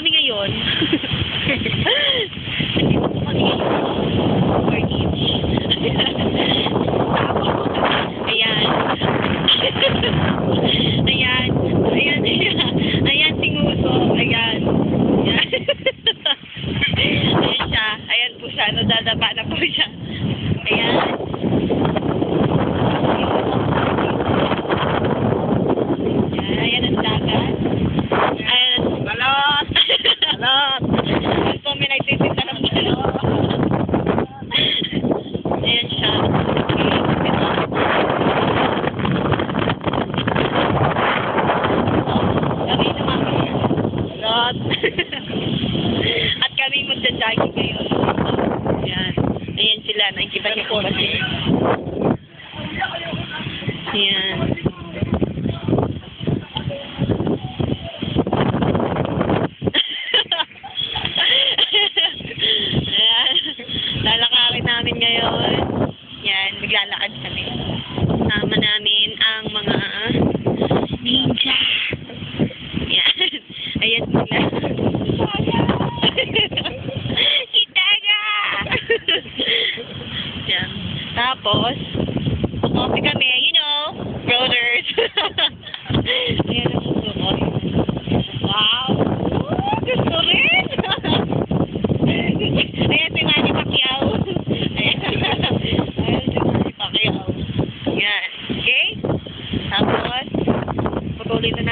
kami ngayon. Nandito po kami ngayon. Ayan. ayan. Ayan, ayan. Ayan, si Nguso. Ayan. Ayan. ayan siya. Ayan po siya. No, dadaba na po siya. Ayan. Ayan, ayan ang dagat. Ayan. Balot! Balot! So, may nagtitinda ng balot. Ayan siya. Kami naman. Balot! At kami magja-jogging ngayon. Ayan. Ayan sila. Nakikita niyo po ba Yan. Tapos, kukopi kami, you know, brothers. Ayan ang kukopi. Wow! Ooh, gusto rin! Ayan si Manny Pacquiao. Ayan. Ayan si Manny Pacquiao. Yan. Okay? Tapos, patuloy na